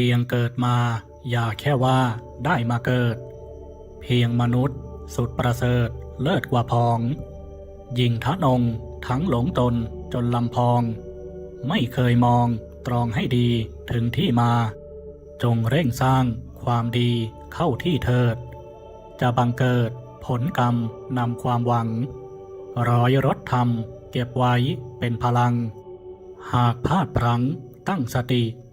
เพียงเกิดมา อย่าแค่ว่าได้มาเกิด เพียงมนุษย์ สุดประเสริฐเลิศกว่าพอง ยิงทะนง ทั้งหลงตนจนลำพอง ไม่เคยมองตรองให้ดีถึงที่มา จงเร่งสร้างความดีเข้าที่เถิด จะบังเกิดผลกรรมนำความหวัง ร้อยรถธรรมเก็บไว้เป็นพลัง หากพลาดพลั้งตั้งสติ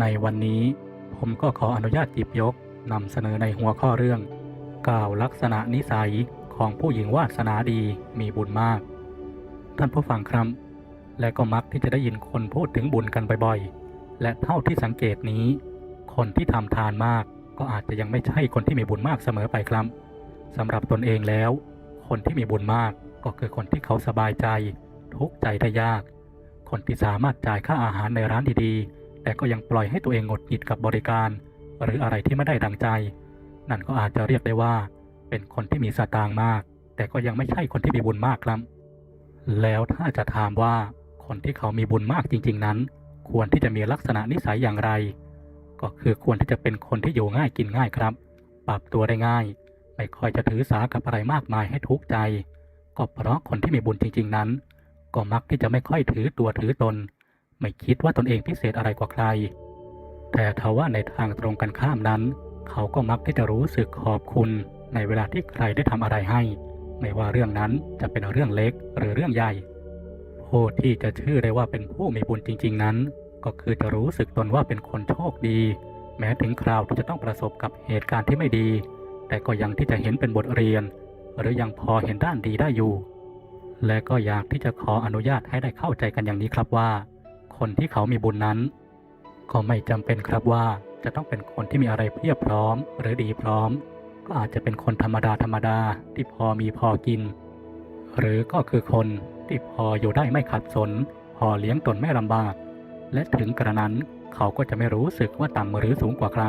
ในวันนี้ผมก็ขออนุญาตหยิบยกนำเสนอในหัวข้อเรื่อง กล่าวลักษณะนิสัยของผู้หญิงวาสนาดีมีบุญมาก ท่านผู้ฟังครับ และก็มักที่จะได้ยินคนพูดถึงบุญกันบ่อยๆ และเท่าที่สังเกตนี้ คนที่ทำทานมากก็อาจจะยังไม่ใช่คนที่มีบุญมากเสมอไปครับสำหรับตนเองแล้ว คนที่มีบุญมากก็คือคนที่เขาสบายใจ ทุกใจได้ยาก คนที่สามารถจ่ายค่าอาหารในร้านดีๆ แต่ก็ยังปล่อยให้ตัวเองหงดหงิดกับบริการ หรืออะไรที่ไม่ได้ดังใจ นั่นก็อาจจะเรียกได้ว่า เป็นคนที่มีสตางค์มาก แต่ก็ยังไม่ใช่คนที่มีบุญมากครับ แล้วถ้าจะถามว่าคนที่เขามีบุญมากจริง ๆ นั้น ควรที่จะมีลักษณะนิสัยอย่างไร ก็คือควรที่จะเป็นคนที่อยู่ง่ายกินง่ายครับ ปรับตัวได้ง่าย ไม่ค่อยจะถือสากับอะไรมากมายให้ทุกข์ใจ ก็เพราะคนที่มีบุญจริง ๆ นั้น ก็มักที่จะไม่ค่อยถือตัวถือตน ไม่คิดว่าตนเองพิเศษอะไรกว่าใคร แต่ทว่าในทางตรงกันข้ามนั้น เขาก็มักที่จะรู้สึกขอบคุณในเวลาที่ใครได้ทำอะไรให้ ไม่ว่าเรื่องนั้นจะเป็นเรื่องเล็กหรือเรื่องใหญ่ผู้ที่จะชื่อได้ว่าเป็นผู้มีบุญจริง ๆ นั้น ก็คือจะรู้สึกตนว่าเป็นคนโชคดี แม้ถึงคราวที่จะต้องประสบกับเหตุการณ์ที่ไม่ดี แต่ก็ยังที่จะเห็นเป็นบทเรียน หรือยังพอเห็นด้านดีได้อยู่ และก็อยากที่จะขออนุญาตให้ได้เข้าใจกันอย่างนี้ครับว่า คนที่เขามีบุญนั้น ก็ไม่จำเป็นครับว่าจะต้องเป็นคนที่มีอะไรเพียบพร้อม หรือดีพร้อม ก็อาจจะเป็นคนธรรมดาธรรมดาที่พอมีพอกิน หรือก็คือคนที่พออยู่ได้ไม่ขัดสน พอเลี้ยงตนไม่ลำบาก และถึงกระนั้นเขาก็จะไม่รู้สึกว่าต่ำหรือสูงกว่าใคร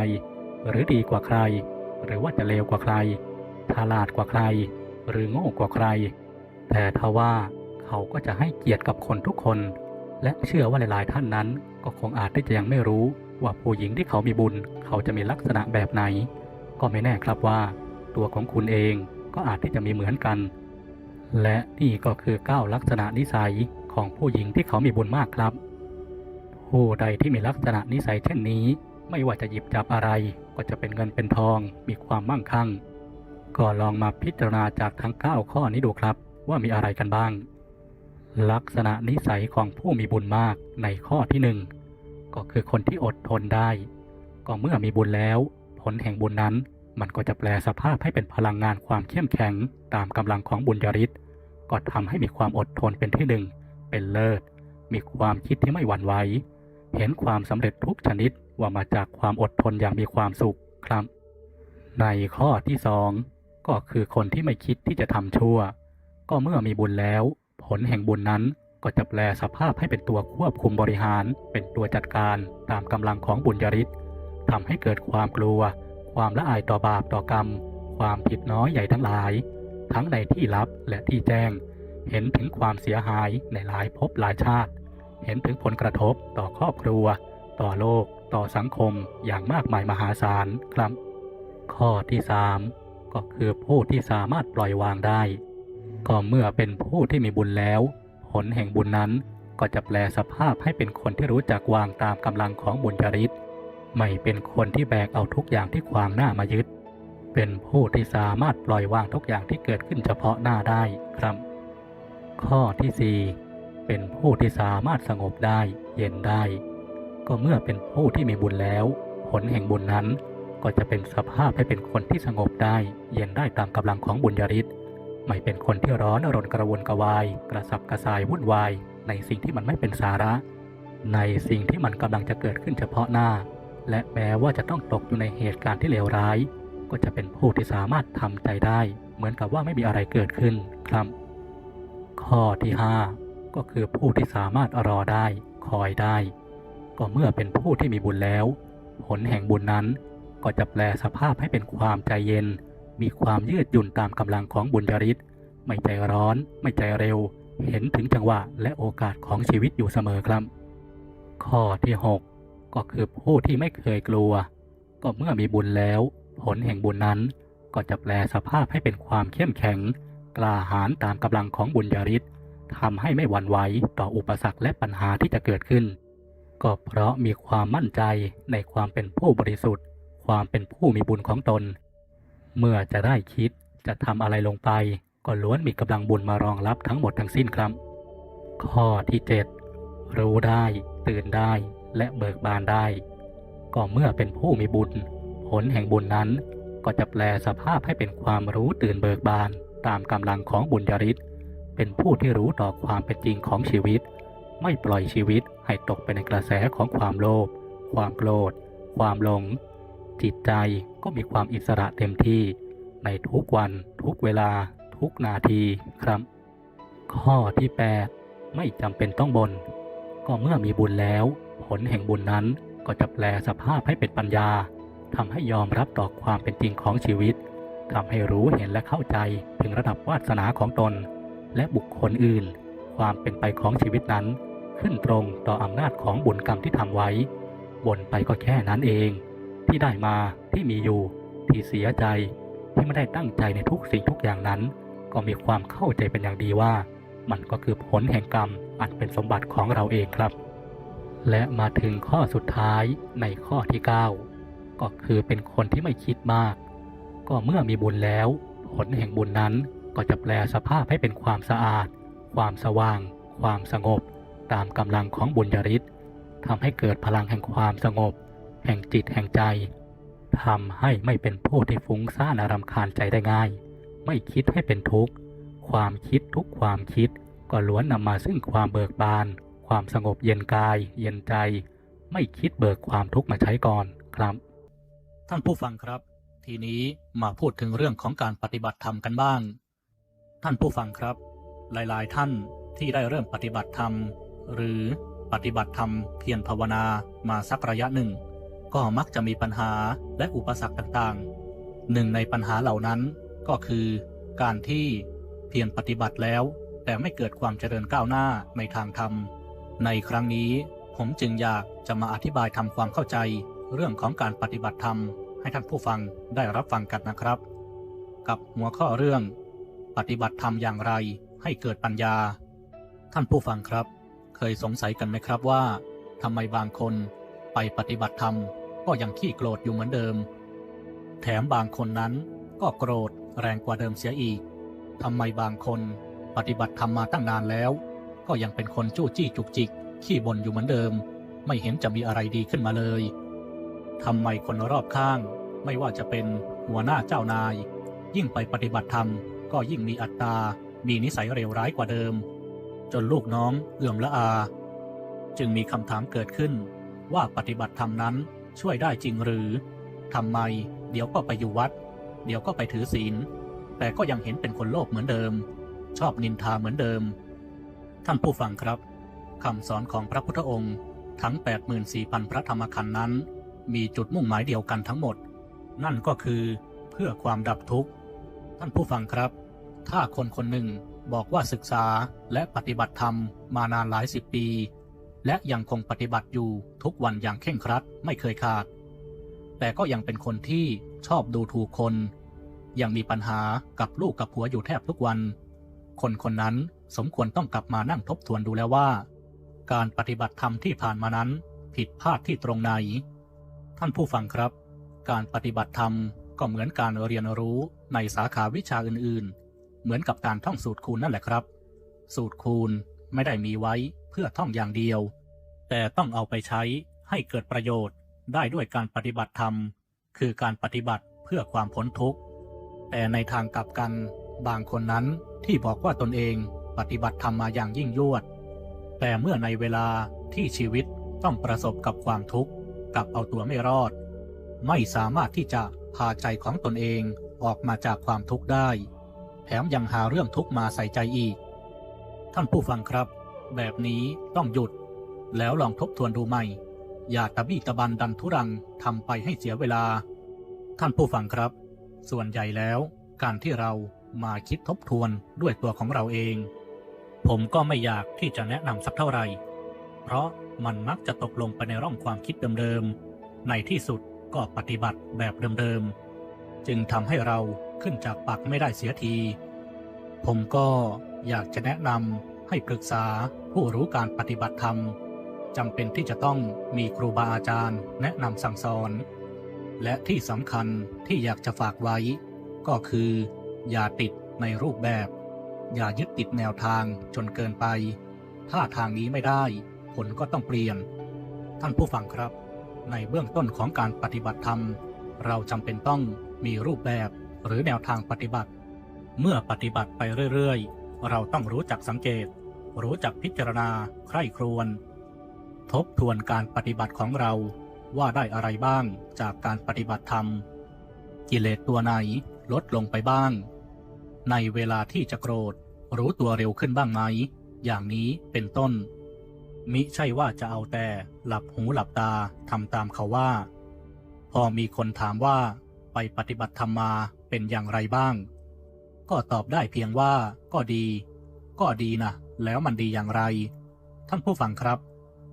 หรือดีกว่าใคร หรือว่าจะเลวกว่าใครฉลาดกว่าใคร หรือโง่กว่าใคร แต่ทว่าเขาก็จะให้เกียรติกับคนทุกคน และเชื่อว่าหลายๆ ท่านนั้นก็คงอาจที่จะยังไม่รู้ว่าผู้หญิงที่เขามีบุญเขาจะมีลักษณะแบบไหน ก็ไม่แน่ครับว่า ตัวของคุณเองก็อาจที่จะมีเหมือนกัน และนี่ก็คือเก้าลักษณะนิสัยของผู้หญิงที่เขามีบุญมากครับ ผู้ใดที่มีลักษณะนิสัยเช่นนี้ ไม่ว่าจะหยิบจับอะไรก็จะเป็นเงินเป็นทอง มีความมั่งคั่ง ก็ลองมาพิจารณาจากทั้ง 9 ข้อนี้ดูครับ ว่ามีอะไรกันบ้าง ลักษณะนิสัยของผู้มีบุญมากในข้อที่หนึ่งก็คือคนที่อดทนได้ ก็เมื่อมีบุญแล้ว ผลแห่งบุญนั้น มันก็จะแปลสภาพให้เป็นพลังงานความเข้มแข็งตามกำลังของบุญญาริศก็ทำให้มีความอดทนเป็นที่หนึ่งเป็นเลิศ มีความคิดที่ไม่หวั่นไหวเห็นความสำเร็จทุกชนิดว่ามาจากความอดทนอย่างมีความสุขครับ ในข้อที่สองก็คือคนที่ไม่คิดที่จะทำชั่ว ก็เมื่อมีบุญแล้ว ผลแห่งบุญนั้นก็จะแปลสภาพให้เป็นตัวควบคุมบริหาร เป็นตัวจัดการตามกำลังของบุญญาริศทำให้เกิดความกลัว ความละอายต่อบาปต่อกรรม ความผิดน้อยใหญ่ทั้งหลาย ทั้งในที่ลับและที่แจ้ง เห็นถึงความเสียหายในหลายภพหลายชาติ เห็นถึงผลกระทบต่อครอบครัว ต่อโลก ต่อสังคมอย่างมากมายมหาศาลครับ ข้อที่สามก็คือผู้ที่สามารถปล่อยวางได้ ก็เมื่อเป็นผู้ที่มีบุญแล้ว ผลแห่งบุญนั้นก็จะแปลสภาพให้เป็นคนที่รู้จักวางตามกำลังของบุญจริต ไม่เป็นคนที่แบกเอาทุกอย่างที่ขวางหน้ามายึด เป็นผู้ที่สามารถปล่อยวางทุกอย่างที่เกิดขึ้นเฉพาะหน้าได้ครับ ข้อที่สี่เป็นผู้ที่สามารถสงบได้เย็นได้ ก็เมื่อเป็นผู้ที่มีบุญแล้ว ผลแห่งบุญนั้นก็จะเป็นสภาพให้เป็นคนที่สงบได้ เย็นได้ตามกำลังของบุญญาริศ ไม่เป็นคนที่ร้อนรนกระวนกระวาย กระสับกระส่ายวุ่นวาย ในสิ่งที่มันไม่เป็นสาระ ในสิ่งที่มันกำลังจะเกิดขึ้นเฉพาะหน้า และแม้ว่าจะต้องตกอยู่ในเหตุการณ์ที่เลวร้าย ก็จะเป็นผู้ที่สามารถทำใจได้ เหมือนกับว่าไม่มีอะไรเกิดขึ้นครับ ข้อที่ 5 ก็คือผู้ที่สามารถรอได้ คอยได้ ก็เมื่อเป็นผู้ที่มีบุญแล้ว ผลแห่งบุญนั้นก็จะแปลสภาพให้เป็นความใจเย็น มีความยืดหยุ่นตามกำลังของบุญญาริศไม่ใจร้อน ไม่ใจเร็ว เห็นถึงจังหวะและโอกาสของชีวิตอยู่เสมอครับ ข้อที่ 6 ก็คือผู้ที่ไม่เคยกลัว ก็เมื่อมีบุญแล้ว ผลแห่งบุญนั้นก็จะแปลสภาพให้เป็นความเข้มแข็ง กล้าหาญตามกำลังของบุญญาริศทำให้ไม่หวั่นไหวต่ออุปสรรคและปัญหาที่จะเกิดขึ้น ก็เพราะมีความมั่นใจในความเป็นผู้บริสุทธิ์ ความเป็นผู้มีบุญของตน เมื่อจะได้คิดจะทำอะไรลงไป ก็ล้วนมีกำลังบุญมารองรับทั้งหมดทั้งสิ้นครับ ข้อที่ 7 รู้ได้ ตื่นได้และเบิกบานได้ ก็เมื่อเป็นผู้มีบุญ ผลแห่งบุญนั้น ก็จะแปลสภาพให้เป็นความรู้ตื่นเบิกบาน ตามกำลังของบุญญาริศเป็นผู้ที่รู้ต่อความเป็นจริงของชีวิต ไม่ปล่อยชีวิตให้ตกไปในกระแสของความโลภความโกรธ ความหลง จิตใจ ก็มีความอิสระเต็มที่ในทุกวัน ทุกเวลา ทุกนาทีครับ ข้อที่ 8 ไม่จำเป็นต้องบน ก็เมื่อมีบุญแล้ว ผลแห่งบุญนั้นก็จะแปลสภาพให้เป็นปัญญาทำให้ยอมรับต่อความเป็นจริงของชีวิตทำให้รู้เห็นและเข้าใจถึงระดับวาสนาของตน และบุคคลอื่น ความเป็นไปของชีวิตนั้น ขึ้นตรงต่ออำนาจของบุญกรรมที่ทำไว้ บนไปก็แค่นั้นเอง ที่ได้มา ที่มีอยู่ที่เสียใจที่ไม่ได้ตั้งใจในทุกสิ่งทุกอย่างนั้น ก็มีความเข้าใจเป็นอย่างดีว่า มันก็คือผลแห่งกรรมอันเป็นสมบัติของเราเองครับ และมาถึงข้อสุดท้ายในข้อที่ 9 ก็คือเป็นคนที่ไม่คิดมาก ก็เมื่อมีบุญแล้ว ผลแห่งบุญนั้นก็จะแปลสภาพให้เป็นความสะอาด ความสว่าง ความสงบ ตามกำลังของบุญญาริศทำให้เกิดพลังแห่งความสงบ แห่งจิตแห่งใจ ทำให้ไม่เป็นผู้ที่ฟุ้งซ่านอารำคาญใจได้ง่าย ไม่คิดให้เป็นทุกข์ ความคิดทุกความคิดก็ล้วนนำมาซึ่งความเบิกบาน ความสงบเย็นกาย เย็นใจ ไม่คิดเบิกความทุกข์มาใช้ก่อนครับ ท่านผู้ฟังครับ ทีนี้มาพูดถึงเรื่องของการปฏิบัติธรรมกันบ้าง ท่านผู้ฟังครับ หลาย ๆ ท่านที่ได้เริ่มปฏิบัติธรรม หรือปฏิบัติธรรมเพียรภาวนามาสักระยะหนึ่ง ก็มักจะมีปัญหาและอุปสรรคต่างๆ หนึ่งในปัญหาเหล่านั้นก็คือ การที่เพียรปฏิบัติแล้ว แต่ไม่เกิดความเจริญก้าวหน้าในทางธรรม ในครั้งนี้ผมจึงอยากจะมาอธิบายทำความเข้าใจ เรื่องของการปฏิบัติธรรม ให้ท่านผู้ฟังได้รับฟังกันนะครับ กับหัวข้อเรื่อง ปฏิบัติธรรมอย่างไรให้เกิดปัญญา ท่านผู้ฟังครับ เคยสงสัยกันไหมครับว่าทำไมบางคนไปปฏิบัติธรรม ก็ยังขี้โกรธอยู่เหมือนเดิม แถมบางคนนั้นก็โกรธแรงกว่าเดิมเสียอีกทำไมบางคนปฏิบัติธรรมมาตั้งนานแล้ว ก็ยังเป็นคนจู้จี้จุกจิก ขี้บ่นอยู่เหมือนเดิม ไม่เห็นจะมีอะไรดีขึ้นมาเลยทำไมคนรอบข้าง ไม่ว่าจะเป็นหัวหน้าเจ้านาย ยิ่งไปปฏิบัติธรรม ก็ยิ่งมีอัตตา มีนิสัยเลวร้ายกว่าเดิม จนลูกน้องเอื่อมละอา จึงมีคำถามเกิดขึ้นว่าปฏิบัติธรรมนั้น ช่วยได้จริงหรือทำไม เดี๋ยวก็ไปอยู่วัด เดี๋ยวก็ไปถือศีล แต่ก็ยังเห็นเป็นคนโลภเหมือนเดิม ชอบนินทาเหมือนเดิม ท่านผู้ฟังครับคำสอนของพระพุทธองค์ทั้ง 84,000 พระธรรมขันธ์นั้น มีจุดมุ่งหมายเดียวกันทั้งหมด นั่นก็คือเพื่อความดับทุกข์ ท่านผู้ฟังครับ ถ้าคนคนหนึ่งบอกว่าศึกษาและปฏิบัติธรรมมานานหลายสิบปี และยังคงปฏิบัติอยู่ทุกวันอย่างเคร่งครัดไม่เคยขาด แต่ก็ยังเป็นคนที่ชอบดูถูกคน ยังมีปัญหากับลูกกับผัวอยู่แทบทุกวัน คนคนนั้นสมควรต้องกลับมานั่งทบทวนดูแล้วว่า การปฏิบัติธรรมที่ผ่านมานั้นผิดพลาดที่ตรงไหน ท่านผู้ฟังครับ การปฏิบัติธรรมก็เหมือนการเรียนรู้ในสาขาวิชาอื่นๆ เหมือนกับการท่องสูตรคูณนั่นแหละครับ สูตรคูณไม่ได้มีไว้เพื่อท่องอย่างเดียว แต่ต้องเอาไปใช้ให้เกิดประโยชน์ได้ด้วยการปฏิบัติธรรม คือการปฏิบัติเพื่อความพ้นทุกข์ แต่ในทางกลับกันบางคนนั้นที่บอกว่าตนเองปฏิบัติธรรมมาอย่างยิ่งยวด แต่เมื่อในเวลาที่ชีวิตต้องประสบกับความทุกข์กับเอาตัวไม่รอด ไม่สามารถที่จะพาใจของตนเองออกมาจากความทุกข์ได้ แถมยังหาเรื่องทุกข์มาใส่ใจอีก ท่านผู้ฟังครับ แบบนี้ต้องหยุด แล้วลองทบทวนดูใหม่ อย่าตะบี้ตะบันดันทุรังทำไปให้เสียเวลา ท่านผู้ฟังครับ ส่วนใหญ่แล้วการที่เรามาคิดทบทวนด้วยตัวของเราเอง ผมก็ไม่อยากที่จะแนะนำสักเท่าไหร่ เพราะมันมักจะตกลงไปในร่องความคิดเดิมๆ ในที่สุดก็ปฏิบัติแบบเดิมๆ จึงทำให้เราขึ้นจากปักไม่ได้เสียที ผมก็อยากจะแนะนำให้ปรึกษาผู้รู้การปฏิบัติธรรม จำเป็นที่จะต้องมีครูบาอาจารย์แนะนำสั่งสอน และที่สำคัญที่อยากจะฝากไว้ ก็คือ อย่าติดในรูปแบบ อย่ายึดติดแนวทางจนเกินไป ถ้าทางนี้ไม่ได้ ผลก็ต้องเปลี่ยน ท่านผู้ฟังครับ ในเบื้องต้นของการปฏิบัติธรรม เราจำเป็นต้องมีรูปแบบหรือแนวทางปฏิบัติ เมื่อปฏิบัติไปเรื่อยๆ เราต้องรู้จักสังเกต รู้จักพิจารณาใคร่ครวญ ทบทวนการปฏิบัติของเราว่าได้อะไรบ้างจากการปฏิบัติธรรม กิเลสตัวไหนลดลงไปบ้าง ในเวลาที่จะโกรธ รู้ตัวเร็วขึ้นบ้างไหม อย่างนี้เป็นต้น มิใช่ว่าจะเอาแต่หลับหูหลับตาทำตามเขาว่า พอมีคนถามว่าไปปฏิบัติธรรมมาเป็นอย่างไรบ้าง ก็ตอบได้เพียงว่าก็ดี ก็ดีนะแล้วมันดีอย่างไร ท่านผู้ฟังครับ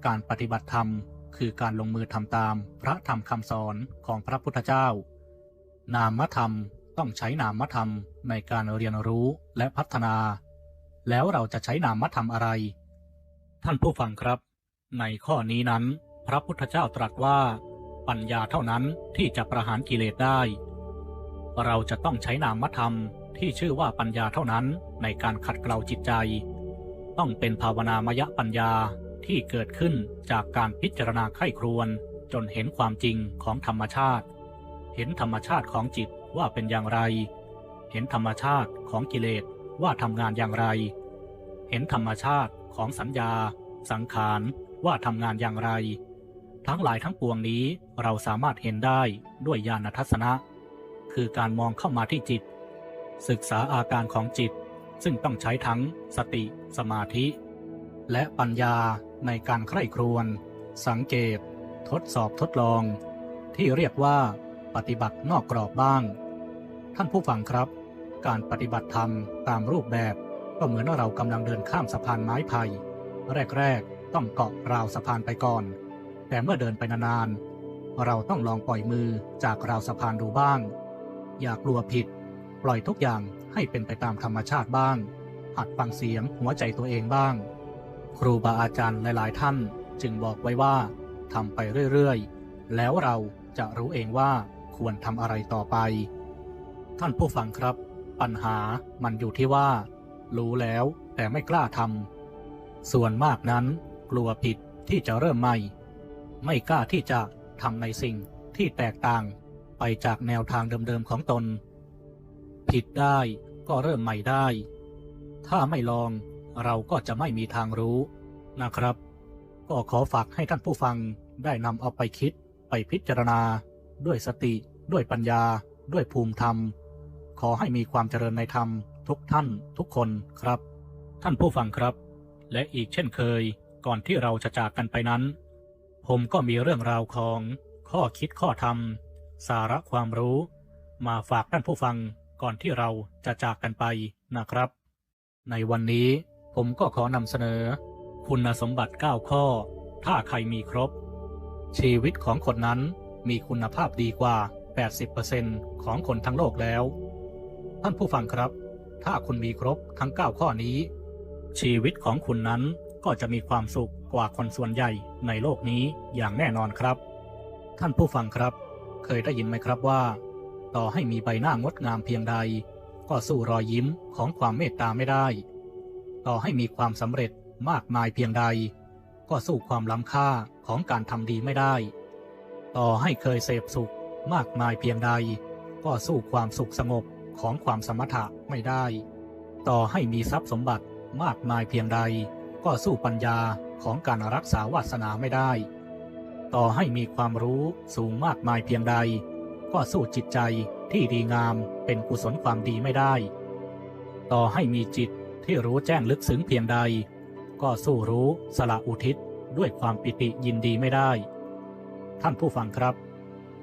การปฏิบัติธรรม คือการลงมือทำตามพระธรรมคำสอนของพระพุทธเจ้า นามธรรมต้องใช้นามธรรมในการเรียนรู้และพัฒนา แล้วเราจะใช้นามธรรมอะไร ท่านผู้ฟังครับ ในข้อนี้นั้น พระพุทธเจ้าตรัสว่า ปัญญาเท่านั้นที่จะประหารกิเลสได้ เราจะต้องใช้นามธรรมที่ชื่อว่าปัญญาเท่านั้นในการขัดเกลาจิตใจ ต้องเป็นภาวนามยปัญญา ที่เกิดขึ้นจากการพิจารณาไข้ครวนจนเห็นความจริงของธรรมชาติ เห็นธรรมชาติของจิตว่าเป็นอย่างไร เห็นธรรมชาติของกิเลสว่าทำงานอย่างไร เห็นธรรมชาติของสัญญา สังขารว่าทำงานอย่างไร ทั้งหลายทั้งปวงนี้เราสามารถเห็นได้ด้วยญาณทัศนะ คือการมองเข้ามาที่จิต ศึกษาอาการของจิตซึ่งต้องใช้ทั้งสติ สมาธิ และปัญญา ในการใคร่ครวญสังเกต ทดสอบทดลอง ที่เรียกว่าปฏิบัตินอกกรอบบ้าง ท่านผู้ฟังครับ การปฏิบัติธรรมตามรูปแบบก็เหมือนเรากำลังเดินข้ามสะพานไม้ไผ่แรกๆ ต้องเกาะราวสะพานไปก่อน แต่เมื่อเดินไปนานๆ เราต้องลองปล่อยมือจากราวสะพานดูบ้าง อย่ากลัวผิด ปล่อยทุกอย่างให้เป็นไปตามธรรมชาติบ้างหัดฟังเสียงหัวใจตัวเองบ้าง ครูบาอาจารย์หลาย ๆ ท่านจึงบอกไว้ว่าทำไปเรื่อย ๆ แล้วเราจะรู้เองว่าควรทำอะไรต่อไป ท่านผู้ฟังครับ ปัญหามันอยู่ที่ว่า รู้แล้วแต่ไม่กล้าทำส่วนมากนั้นกลัวผิดที่จะเริ่มใหม่ ไม่กล้าที่จะทำในสิ่งที่แตกต่างไปจากแนวทางเดิม ๆ ของตน ผิดได้ก็เริ่มใหม่ได้ ถ้าไม่ลอง เราก็จะไม่มีทางรู้นะครับ ก็ขอฝากให้ท่านผู้ฟังได้นำเอาไปคิดไปพิจารณา ด้วยสติ ด้วยปัญญา ด้วยภูมิธรรม ขอให้มีความเจริญในธรรมทุกท่านทุกคนครับ ท่านผู้ฟังครับ และอีกเช่นเคย ก่อนที่เราจะจากกันไปนั้น ผมก็มีเรื่องราวของข้อคิดข้อธรรม สาระความรู้ มาฝากท่านผู้ฟังก่อนที่เราจะจากกันไปนะครับ ในวันนี้ ผมก็ขอนำเสนอ คุณสมบัติ 9 ข้อ ถ้าใครมีครบ ชีวิตของคนนั้นมีคุณภาพดีกว่า 80%ของคนทั้งโลกแล้ว ท่านผู้ฟังครับ ถ้าคุณมีครบทั้ง 9 ข้อนี้ ชีวิตของคุณนั้นก็จะมีความสุขกว่าคนส่วนใหญ่ในโลกนี้อย่างแน่นอนครับ ท่านผู้ฟังครับ เคยได้ยินไหมครับว่า ต่อให้มีใบหน้างดงามเพียงใด ก็สู้รอยยิ้มของความเมตตาไม่ได้ ต่อให้มีความสำเร็จมากมายเพียงใด ก็สู้ความล้ำค่าของการทำดีไม่ได้ ต่อให้เคยเสพสุขมากมายเพียงใด ก็สู้ความสุขสงบของความสมถะไม่ได้ ต่อให้มีทรัพย์สมบัติมากมายเพียงใด ก็สู้ปัญญาของการรักษาวาสนาไม่ได้ ต่อให้มีความรู้สูงมากมายเพียงใด ก็สู้จิตใจที่ดีงามเป็นกุศลความดีไม่ได้ ต่อให้มีจิต ที่รู้แจ้งลึกซึ้งเพียงใด ก็สู้รู้สละอุทิศด้วยความปิติยินดีไม่ได้ ท่านผู้ฟังครับ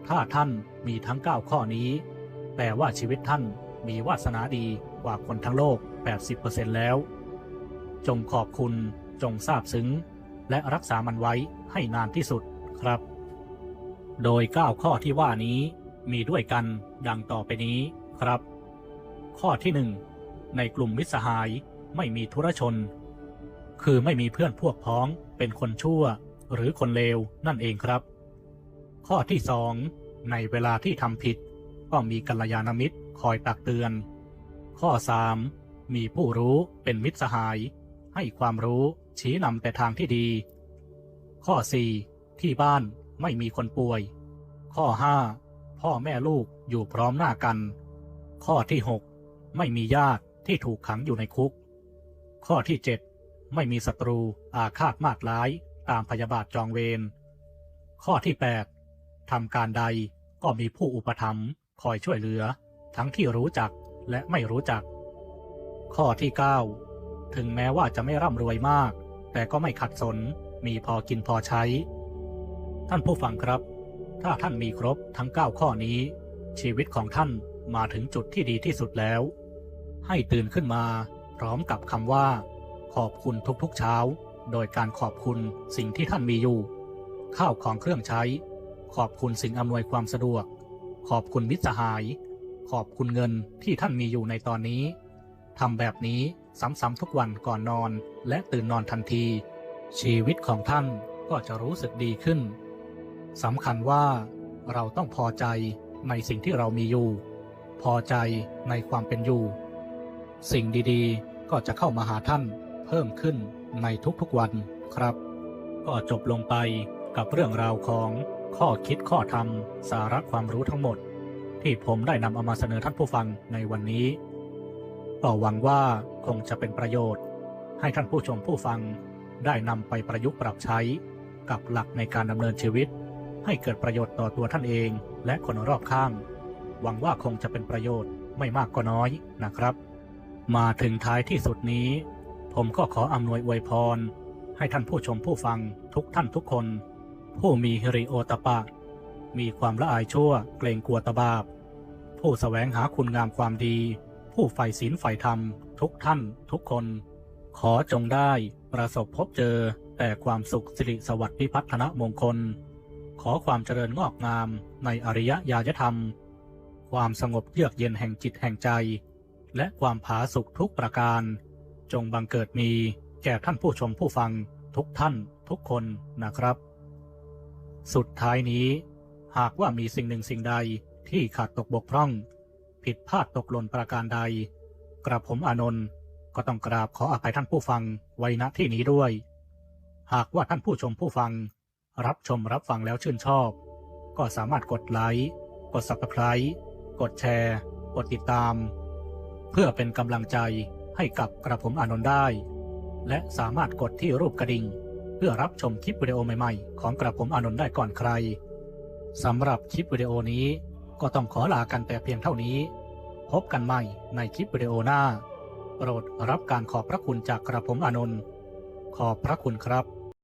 ถ้าท่านมีทั้ง 9 ข้อนี้ แปลว่าชีวิตท่านมีวาสนาดีกว่าคนทั้งโลก 80%แล้ว จงขอบคุณจงซาบซึ้ง และรักษามันไว้ให้นานที่สุดครับ โดย 9 ข้อที่ว่านี้มีด้วยกันดังต่อไปนี้ครับ ข้อที่ 1 ในกลุ่มมิสหาย ไม่มีธุรชน คือไม่มีเพื่อนพวกพ้องเป็นคนชั่ว หรือคนเลวนั่นเองครับ ข้อที่สองในเวลาที่ทำผิด ก็มีกัลยาณมิตรคอยตักเตือน ข้อ 3. มีผู้รู้เป็นมิตรสหาย ให้ความรู้ชี้นำแต่ทางที่ดี ข้อ 4. ที่บ้านไม่มีคนป่วย ข้อ 5. พ่อแม่ลูกอยู่พร้อมหน้ากัน ข้อที่ 6. ไม่มีญาติที่ถูกขังอยู่ในคุก ข้อที่ 7. ไม่มีศัตรูอาฆาตมาดร้าย ตามพยาบาทจองเวร ข้อที่ 8. ทำการใดก็มีผู้อุปถัมภ์คอยช่วยเหลือ ทั้งที่รู้จักและไม่รู้จัก ข้อที่ 9 ถึงแม้ว่าจะไม่ร่ำรวยมาก แต่ก็ไม่ขัดสนมีพอกินพอใช้ ท่านผู้ฟังครับ ถ้าท่านมีครบทั้ง 9 ข้อนี้ ชีวิตของท่านมาถึงจุดที่ดีที่สุดแล้ว ให้ตื่นขึ้นมา พร้อมกับคำว่า ขอบคุณทุกๆเช้า โดยการขอบคุณสิ่งที่ท่านมีอยู่ ข้าวของเครื่องใช้ ขอบคุณสิ่งอำนวยความสะดวก ขอบคุณมิตรสหาย ขอบคุณเงินที่ท่านมีอยู่ในตอนนี้ทำแบบนี้ซ้ำๆทุกวันก่อนนอนและตื่นนอนทันที ชีวิตของท่านก็จะรู้สึกดีขึ้นสำคัญว่าเราต้องพอใจในสิ่งที่เรามีอยู่ พอใจในความเป็นอยู่ สิ่งดีๆ ก็จะเข้ามาหาท่านเพิ่มขึ้นในทุกๆวันครับ ก็จบลงไปกับเรื่องราวของข้อคิดข้อธรรม สาระความรู้ทั้งหมด ที่ผมได้นำเอามาเสนอท่านผู้ฟังในวันนี้ก็หวังว่าคงจะเป็นประโยชน์ ให้ท่านผู้ชมผู้ฟังได้นำไปประยุกต์ปรับใช้กับหลักในการดำเนินชีวิต ให้เกิดประโยชน์ต่อตัวท่านเองและคนรอบข้าง หวังว่าคงจะเป็นประโยชน์ไม่มากก็น้อยนะครับ มาถึงท้ายที่สุดนี้ ผมก็ขออำนวยอวยพร ให้ท่านผู้ชมผู้ฟังทุกท่านทุกคน ผู้มีฮิริโอตปะ มีความละอายชั่วเกรงกลัวตบาบ ผู้แสวงหาคุณงามความดี ผู้ใฝ่ศีลใฝ่ธรรม ทุกท่านทุกคน ขอจงได้ประสบพบเจอแต่ความสุขสิริสวัสดิ์พิพัฒนมงคล ขอความเจริญงอกงามในอริยญาณธรรม ความสงบเยือกเย็นแห่งจิตแห่งใจ และความผาสุกทุกประการ จงบังเกิดมีแก่ท่านผู้ชมผู้ฟังทุกท่านทุกคนนะครับ สุดท้ายนี้ หากว่ามีสิ่งหนึ่งสิ่งใดที่ขาดตกบกพร่อง ผิดพลาดตกหล่นประการใด กระผมอานนท์ก็ต้องกราบขออภัยท่านผู้ฟังไว้ณที่นี้ด้วย หากว่าท่านผู้ชมผู้ฟัง รับชมรับฟังแล้วชื่นชอบ ก็สามารถกดไลค์กด subscribe กดแชร์ กดติดตาม เพื่อเป็นกำลังใจให้กับกระผมอานนท์ได้ และสามารถกดที่รูปกระดิ่ง เพื่อรับชมคลิปวิดีโอใหม่ๆ ของกระผมอานนท์ได้ก่อนใครสำหรับคลิปวิดีโอนี้ก็ต้องขอลากันแต่เพียงเท่านี้ พบกันใหม่ในคลิปวิดีโอหน้า โปรดรับการขอบพระคุณจากกระผมอานนท์ขอบพระคุณครับ